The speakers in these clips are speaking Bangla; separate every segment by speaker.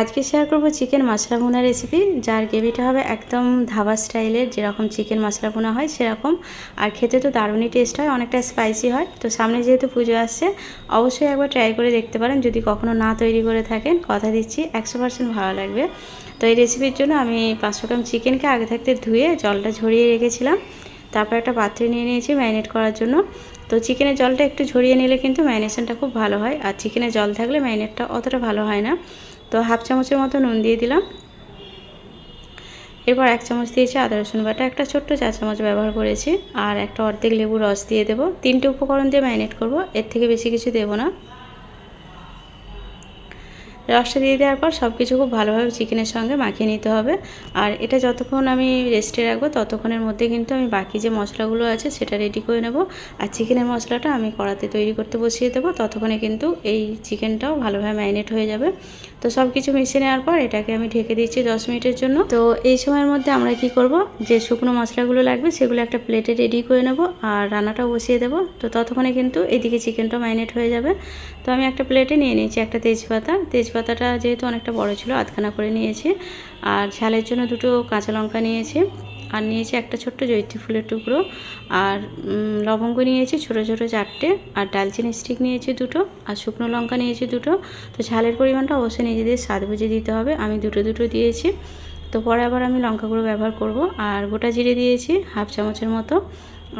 Speaker 1: আজকে শেয়ার করব চিকেন মশলা ভুনা রেসিপি যার গ্রেভিটা হবে একদম ধাবা স্টাইলের যেরকম চিকেন মশলা ভুনা হয় সেরকম। আর খেতে তো দারুণই টেস্ট হয়, অনেকটা স্পাইসি হয়। তো সামনে যেহেতু পুজো আসছে, অবশ্যই একবার ট্রাই করে দেখতে পারেন। যদি কখনো না তৈরি করে থাকেন, কথা দিচ্ছি, একশো পার্সেন্ট ভালো লাগবে। তো এই রেসিপির জন্য আমি পাঁচশো গ্রাম চিকেনকে আগে থাকতে ধুয়ে জলটা ঝরিয়ে রেখেছিলাম। তারপর একটা পাত্রে নিয়ে নিয়েছি ম্যারিনেট করার জন্য। তো চিকেনের জলটা একটু ঝরিয়ে নিলে কিন্তু ম্যারিনেশনটা খুব ভালো হয়। আর চিকেনের জল থাকলে ম্যারিনেটটা অতটা ভালো হয় না। তো হাফ চামচের মতো নুন দিয়ে দিলাম। এরপর এক চামচ দিয়েছি আদা, রসুন বাটা, একটা ছোট্ট চা চামচ ব্যবহার করেছি। আর একটা অর্ধেক লেবু রস দিয়ে দেবো। তিনটে উপকরণ দিয়ে ম্যারিনেট করব, এর থেকে বেশি কিছু দেবো না। রসটা দিয়ে দেওয়ার পর সব কিছু খুব ভালোভাবে চিকেনের সঙ্গে মাখিয়ে নিতে হবে। আর এটা যতক্ষণ আমি রেস্টে রাখব, ততক্ষণের মধ্যে কিন্তু আমি বাকি যে মশলাগুলো আছে সেটা রেডি করে নেব। আর চিকেনের মশলাটা আমি কড়াতে তৈরি করতে বসিয়ে দেবো। ততক্ষণে কিন্তু এই চিকেনটাও ভালোভাবে ম্যারিনেট হয়ে যাবে। তো সব কিছু মিশিয়ে নেওয়ার পর এটাকে আমি ঢেকে দিচ্ছি দশ মিনিটের জন্য। তো এই সময়ের মধ্যে আমরা কি করব? যে শুকনো মশলাগুলো লাগবে সেগুলো একটা প্লেটে রেডি করে নেব আর রান্নাটাও বসিয়ে দেবো। তো ততক্ষণে কিন্তু এদিকে চিকেনটা ম্যারিনেট হয়ে যাবে। তো আমি একটা প্লেটে নিয়ে নিয়েছি একটা তেজপাতা। তেজপাতাটা যেহেতু অনেকটা বড় ছিল, আধখানা করে নিয়েছি। আর ঝালের জন্য দুটো কাঁচা লঙ্কা নিয়েছি। আর নিয়েছি একটা ছোট্ট জৈত্রী ফুলের টুকরো। আর লবঙ্গ নিয়েছি ছোটো ছোটো চারটে। আর ডালচিনি স্টিক নিয়েছি দুটো। আর শুকনো লঙ্কা নিয়েছি দুটো। তো ঝালের পরিমাণটা অবশ্যই নিজেদের স্বাদ বুঝে দিতে হবে। আমি দুটো দুটো দিয়েছি। তো পরে আবার আমি লঙ্কাগুলো ব্যবহার করব। আর গোটা জিরে দিয়েছি হাফ চামচের মতো।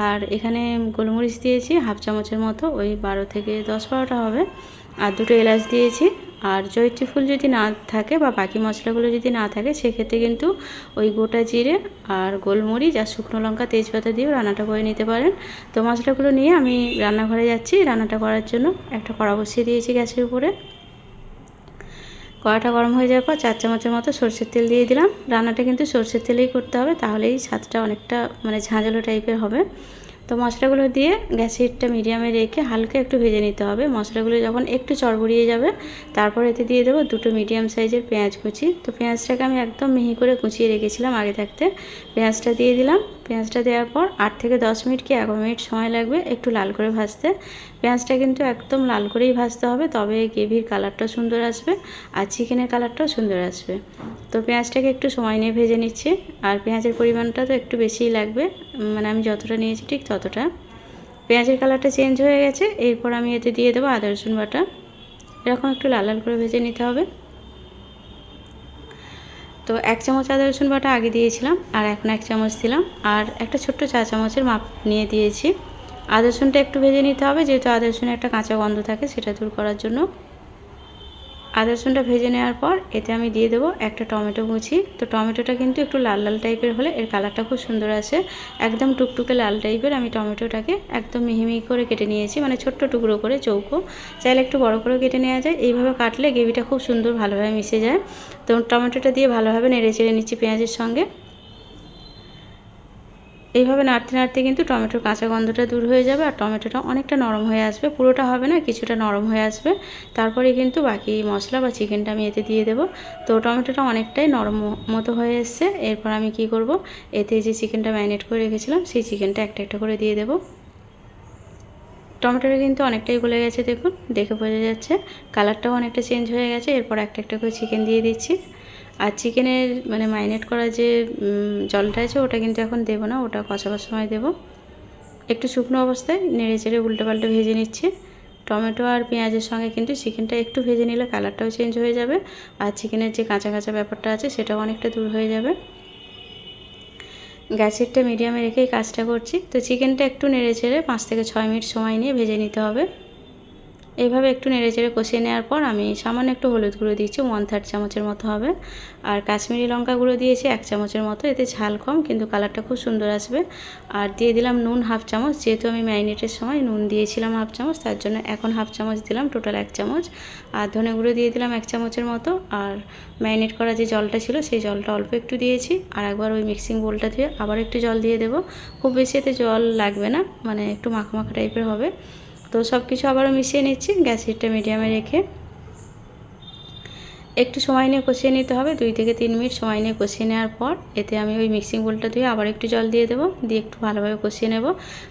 Speaker 1: আর এখানে গোলমরিচ দিয়েছি হাফ চামচের মতো। ওই বারো থেকে দশ বারোটা হবে। আর দুটো এলাচ দিয়েছি। আর জয়িত্রী ফুল যদি না থাকে বা বাকি মশলাগুলো যদি না থাকে, সেক্ষেত্রে কিন্তু ওই গোটা জিরে আর গোলমরিচ আর শুকনো লঙ্কা, তেজপাতা দিয়েও রান্নাটা করে নিতে পারেন। তো মশলাগুলো নিয়ে আমি রান্নাঘরে যাচ্ছি। রান্নাটা করার জন্য একটা কড়া বসিয়ে দিয়েছি গ্যাসের উপরে। কড়াটা গরম হয়ে যাওয়ার পর চার চামচের মতো সর্ষের তেল দিয়ে দিলাম। রান্নাটা কিন্তু সর্ষের তেলেই করতে হবে, তাহলেই স্বাদটা অনেকটা মানে ঝাঁঝালো টাইপের হবে। তো মশলাগুলো দিয়ে গ্যাসের হিটটা মিডিয়ামে রেখে হালকা একটু ভেজে নিতে হবে। মশলাগুলো যখন একটু চড়বড়িয়ে যাবে, তারপর এতে দিয়ে দেবো দুটো মিডিয়াম সাইজের পেঁয়াজ কুচি। তো পেঁয়াজটাকে আমি একদম মিহি করে কুচিয়ে রেখেছিলাম আগে থাকতে। পেঁয়াজটা দিয়ে দিলাম। পেঁয়াজটা দেওয়ার পর আট থেকে দশ মিনিট কি এগারো মিনিট সময় লাগবে একটু লাল করে ভাজতে। পেঁয়াজটা কিন্তু একদম লাল করেই ভাজতে হবে, তবে গ্রেভির কালারটা সুন্দর আসবে আর চিকেনের কালারটাও সুন্দর আসবে। তো পেঁয়াজটাকে একটু সময় নিয়ে ভেজে নিচ্ছি আর পেঁয়াজের পরিমাণটা তো একটু বেশিই লাগবে মানে আমি যতটা নিয়েছি ঠিক ততটা। পেঁয়াজের কালারটা চেঞ্জ হয়ে গেছে, এরপর আমি এতে দিয়ে দেবো আদা রসুন বাটা। এরকম একটু লাল লাল করে ভেজে নিতে হবে। তো এক চামচ আদা রসুন বাটা আগে দিয়েছিলাম আর এখন এক চামচ দিলাম। আর একটা ছোট্ট চা চামচের মাপ নিয়ে দিয়েছি। আদা রসুনটা একটু ভেজে নিতে হবে, যেহেতু আদা রসুনে একটা কাঁচা গন্ধ থাকে, সেটা দূর করার জন্য আদা রসুনটা ভেজে নেওয়ার পর এতে আমি দিয়ে দেবো একটা টমেটো কুচি। তো টমেটোটা কিন্তু একটু লাল লাল টাইপের হলে এর কালারটা খুব সুন্দর আসে। একদম টুকটুকে লাল টাইপের আমি টমেটোটাকে একদম মিহি মিহি করে কেটে নিয়েছি মানে ছোট্ট টুকরো করে চৌকো। চাইলে একটু বড় করে কেটে নেওয়া যায়। এইভাবে কাটলে গ্রেভিটা খুব সুন্দর ভালোভাবে মিশে যায়। তো টমেটোটা দিয়ে ভালোভাবে নেড়ে চেড়ে নিচ্ছি পেঁয়াজের সঙ্গে। এইভাবে নাড়তে নাড়তে কিন্তু টমেটোর কাঁচা গন্ধটা দূর হয়ে যাবে আর টমেটোটা অনেকটা নরম হয়ে আসবে। পুরোটা হবে না, কিছুটা নরম হয়ে আসবে। তারপরে কিন্তু বাকি মশলা বা চিকেনটা আমি এতে দিয়ে দেবো। তো টমেটোটা অনেকটাই নরম মতো হয়ে এসছে। এরপর আমি কি করব? এতে যে চিকেনটা ম্যারিনেট করে রেখেছিলাম, সেই চিকেনটা একটা একটা করে দিয়ে দেবো। টমেটোটা কিন্তু অনেকটাই গলে গেছে, দেখুন। দেখে বোঝা যাচ্ছে। কালারটাও অনেকটা চেঞ্জ হয়ে গেছে। এরপর একটা একটা করে চিকেন দিয়ে দিচ্ছি। আর চিকেনের মানে মাইনেট করা যে জলটা আছে, ওটা কিন্তু এখন দেবো না, ওটা কষাবার সময় দেবো। একটু শুকনো অবস্থায় নেড়ে চেড়ে উল্টে পাল্টে ভেজে নিচ্ছি। টমেটো আর পেঁয়াজের সঙ্গে কিন্তু চিকেনটা একটু ভেজে নিলে কালারটাও চেঞ্জ হয়ে যাবে, আর চিকেনের যে কাঁচা কাঁচা ব্যাপারটা আছে, সেটাও অনেকটা দূর হয়ে যাবে। গ্যাসেরটা মিডিয়ামে রেখেই কাজটা করছি। তো চিকেনটা একটু নেড়ে চেড়ে পাঁচ থেকে ছয় মিনিট সময় নিয়ে ভেজে নিতে হবে। এইভাবে একটু নেড়ে চেড়ে কষিয়ে নেওয়ার পর আমি সামান্য একটু হলুদ গুঁড়ো দিয়েছি ওয়ান থার্ড চামচের মতো হবে। আর কাশ্মীরি লঙ্কা গুঁড়ো দিয়েছি, এক চামচের মতো, এতে ঝাল কম কিন্তু কালারটা খুব সুন্দর আসবে। আর দিয়ে দিলাম নুন হাফ চামচ, যেহেতু আমি ম্যারিনেটের সময় নুন দিয়েছিলাম হাফ চামচ, তার জন্য এখন হাফ চামচ দিলাম টোটাল এক চামচ। আর ধনে গুঁড়ো দিয়ে দিলাম এক চামচের মতো। আর ম্যারিনেট করা যে জলটা ছিল, সেই জলটা অল্প একটু দিয়েছি। আর একবার ওই মিক্সিং বোলটা ধুয়ে আবার একটু জল দিয়ে দেবো। খুব বেশি এতে জল লাগবে না মানে একটু মাখা মাখা টাইপের হবে। তো সব কিছু আবারও মিশিয়ে নিচ্ছি গ্যাস হিটটা মিডিয়ামে রেখে। একটু সময় নিয়ে কষিয়ে নিতে হবে, দুই থেকে তিন মিনিট সময় নিয়ে কষিয়ে নেওয়ার পর এতে আমি ওই মিক্সিং বোলটা ধুয়ে আবার একটু জল দিয়ে দেবো, দিয়ে একটু ভালোভাবে কষিয়ে নেব।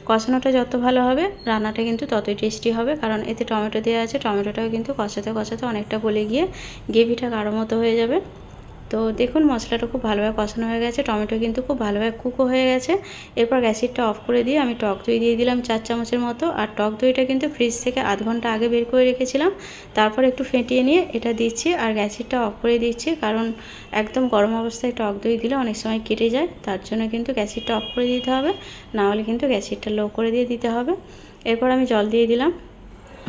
Speaker 1: কষানোটা যত ভালো হবে, রান্নাটা কিন্তু ততই টেস্টি হবে, কারণ এতে টমেটো দেওয়া আছে, টমেটোটাও কিন্তু কষাতে কষাতে অনেকটা গলে গিয়ে গ্রেভিটা গাঢ় মতো হয়ে যাবে। তো দেখুন মশলাটা খুব ভালোভাবে কষানো হয়ে গেছে, টমেটো কিন্তু খুব ভালোভাবে কুকও হয়ে গেছে। এরপর গ্যাসিটটা অফ করে দিয়ে আমি টক দই দিয়ে দিলাম চার চামচের মতো। আর টক দইটা কিন্তু ফ্রিজ থেকে আধ ঘণ্টা আগে বের করে রেখেছিলাম। তারপর একটু ফেটিয়ে নিয়ে এটা দিচ্ছি আর গ্যাসিটটা অফ করে দিচ্ছি কারণ একদম গরম অবস্থায় টক দই দিলে অনেক সময় কেটে যায়, তার জন্য কিন্তু গ্যাসিটটা অফ করে দিতে হবে। না হলে কিন্তু গ্যাসিটটা লো করে দিয়ে দিতে হবে। এরপর আমি জল দিয়ে দিলাম।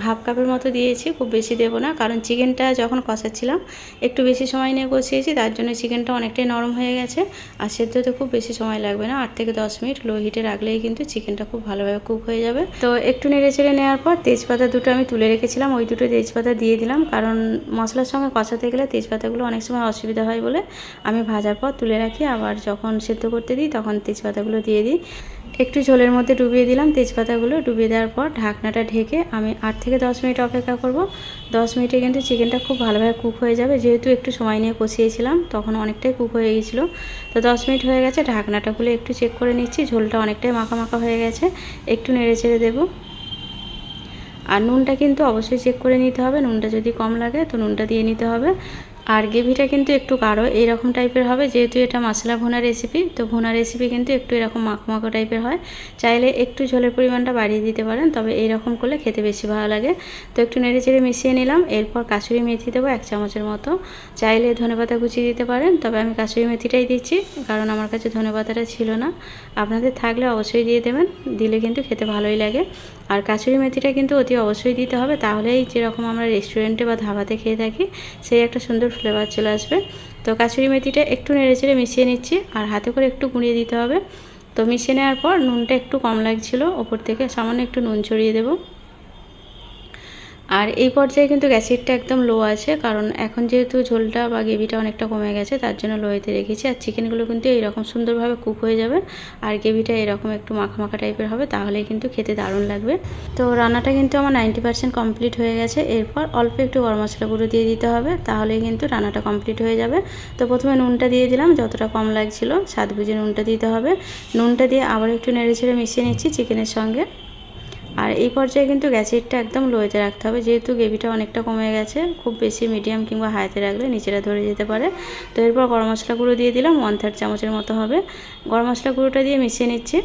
Speaker 1: হাফ কাপের মতো দিয়েছি, খুব বেশি দেবো না। কারণ চিকেনটা যখন কষাচ্ছিলাম, একটু বেশি সময় নিয়ে কষিয়েছি, তার জন্য চিকেনটা অনেকটাই নরম হয়ে গেছে। আর সেদ্ধতে খুব বেশি সময় লাগবে না, আট থেকে দশ মিনিট লো হিটে রাখলেই কিন্তু চিকেনটা খুব ভালোভাবে কুক হয়ে যাবে। তো একটু নেড়ে চেড়ে নেওয়ার পর তেজপাতা দুটো আমি তুলে রেখেছিলাম, ওই দুটো তেজপাতা দিয়ে দিলাম। কারণ মশলার সঙ্গে কষাতে গেলে তেজপাতাগুলো অনেক সময় অসুবিধা হয় বলে আমি ভাজার পর তুলে রাখি। আবার যখন সেদ্ধ করতে দিই, তখন তেজপাতাগুলো দিয়ে দিই। একটু ঝোলের মধ্যে ডুবিয়ে দিলাম, তেজপাতাগুলো ডুবিয়ে দেওয়ার পর ঢাকনাটা ঢেকে আমি আট থেকে দশ মিনিট অপেক্ষা করব। দশ মিনিটে কিন্তু চিকেনটা খুব ভালোভাবে কুক হয়ে যাবে। যেহেতু একটু সময় নিয়ে কষিয়েছিলাম, তখন অনেকটাই কুক হয়ে গিয়েছিল। তো দশ মিনিট হয়ে গেছে, ঢাকনাটা খুলে একটু চেক করে নিচ্ছি, ঝোলটা অনেকটাই মাখা মাখা হয়ে গেছে। একটু নেড়ে চেড়ে দেবো। আর নুনটা কিন্তু অবশ্যই চেক করে নিতে হবে। নুনটা যদি কম লাগে তো নুনটা দিয়ে নিতে হবে। আর গ্রেভিটা কিন্তু একটু গাঢ় এইরকম টাইপের হবে, যেহেতু এটা মশলা ভুনা রেসিপি তো ভুনা রেসিপি কিন্তু একটু এরকম মাখো মাখো টাইপের হয়। চাইলে একটু ঝোলের পরিমাণটা বাড়িয়ে দিতে পারেন, তবে এইরকম করলে খেতে বেশি ভালো লাগে। তো একটু নেড়ে চেড়ে মিশিয়ে নিলাম, এরপর কাসুরি মেথি দেবো এক চামচের মতো। চাইলে ধনেপাতা কুচিয়ে দিতে পারেন, তবে আমি কাসুরি মেথিটাই দিচ্ছি, কারণ আমার কাছে ধনেপাতাটা ছিল না। আপনাদের থাকলে অবশ্যই দিয়ে দেবেন, দিলে কিন্তু খেতে ভালোই লাগে। আর কাছুরি মেথিটা কিন্তু অতি অবশ্যই দিতে হবে। তাহলেই যেরকম আমরা রেস্টুরেন্টে বা ধাবাতে খেয়ে থাকি, সেই একটা সুন্দর ফ্লেভার চলে আসবে। তো কাচুরি মেথিটা একটু নেড়ে চেড়ে মিশিয়ে নিচ্ছি আর হাতে করে একটু গুঁড়িয়ে দিতে হবে। তো মিশিয়ে নেওয়ার পর নুনটা একটু কম লাগছিল, ওপর থেকে সামান্য একটু নুন ছড়িয়ে দেবো। আর এই পর্যায়ে কিন্তু গ্যাসিটটা একদম লো আছে, কারণ এখন যেহেতু ঝোলটা বা গ্রেভিটা অনেকটা কমে গেছে, তার জন্য লোয়েতে রেখেছি। আর চিকেনগুলো কিন্তু এইরকম সুন্দরভাবে কুক হয়ে যাবে, আর গ্রেভিটা এরকম একটু মাখা মাখা টাইপের হবে, তাহলেই কিন্তু খেতে দারুণ লাগবে। তো রান্নাটা কিন্তু আমার নাইনটি পার্সেন্ট কমপ্লিট হয়ে গেছে। এরপর অল্প একটু গরম মশলা গুঁড়ো দিয়ে দিতে হবে, তাহলেই কিন্তু রান্নাটা কমপ্লিট হয়ে যাবে। তো প্রথমে নুনটা দিয়ে দিলাম, যতটা কম লাগছিল, স্বাদ বুঝে নুনটা দিতে হবে। নুনটা দিয়ে আবার একটু নেড়ে ছেড়ে মিশিয়ে নিচ্ছি চিকেনের সঙ্গে। আর এই পর্যায়ে কিন্তু গ্যাসেরটা একদম লোয়েতে রাখতে হবে, যেহেতু গ্রেভিটা অনেকটা কমে গেছে, খুব বেশি মিডিয়াম কিংবা হাইতে রাখলে নিচেরা ধরে যেতে পারে। তো এরপর গরম মশলা গুঁড়ো দিয়ে দিলাম ওয়ান থার্ড চামচের মতো হবে। গরম মশলা গুঁড়োটা দিয়ে মিশিয়ে নিচ্ছি।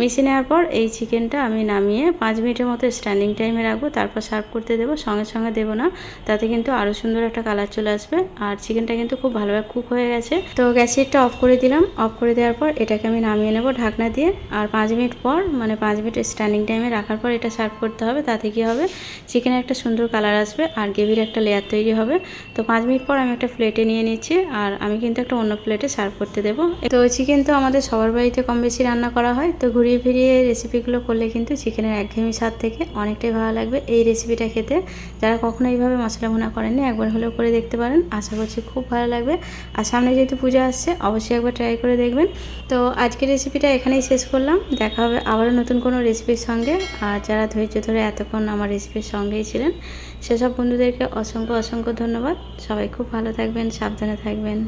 Speaker 1: মিশিয়ে নেওয়ার পর এই চিকেনটা আমি নামিয়ে পাঁচ মিনিটের মতো স্ট্যান্ডিং টাইমে রাখব। তারপর সার্ভ করতে দেবো। সঙ্গে সঙ্গে দেবো না। তাতে কিন্তু আরও সুন্দর একটা কালার চলে আসবে। আর চিকেনটা কিন্তু খুব ভালোভাবে কুক হয়ে গেছে। তো গ্যাসেরটা অফ করে দিলাম। অফ করে দেওয়ার পর এটাকে আমি নামিয়ে নেব ঢাকনা দিয়ে। আর পাঁচ মিনিট পর মানে পাঁচ মিনিট স্ট্যান্ডিং টাইমে রাখার পর এটা সার্ভ করতে হবে। তাতে কী হবে? চিকেনের একটা সুন্দর কালার আসবে আর গ্রেভির একটা লেয়ার তৈরি হবে। তো পাঁচ মিনিট পর আমি একটা প্লেটে নিয়ে নিচ্ছি। আর আমি কিন্তু একটা অন্য প্লেটে সার্ভ করতে দেবো। তো চিকেন তো আমাদের সবার বাড়িতে কম বেশি রান্না করা হয়। তো ঘুরিয়ে ফিরিয়ে রেসিপিগুলো করলে কিন্তু চিকেনের একঘেয়েমি স্বাদ থেকে অনেকটাই ভালো লাগবে। এই রেসিপিটা খেতে যারা কখনো এইভাবে মশলা ভুনা করেননি, একবার হলেও করে দেখতে পারেন। আশা করছি খুব ভালো লাগবে। আর সামনে যেহেতু পূজা আসছে, অবশ্যই একবার ট্রাই করে দেখবেন। তো আজকের রেসিপিটা এখানেই শেষ করলাম। দেখা হবে আবারও নতুন কোনো রেসিপির সঙ্গে। আর যারা ধৈর্য ধরে এতক্ষণ আমার রেসিপির সঙ্গেই ছিলেন, সেসব বন্ধুদেরকে অসংখ্য অসংখ্য ধন্যবাদ। সবাই খুব ভালো থাকবেন, সাবধানে থাকবেন।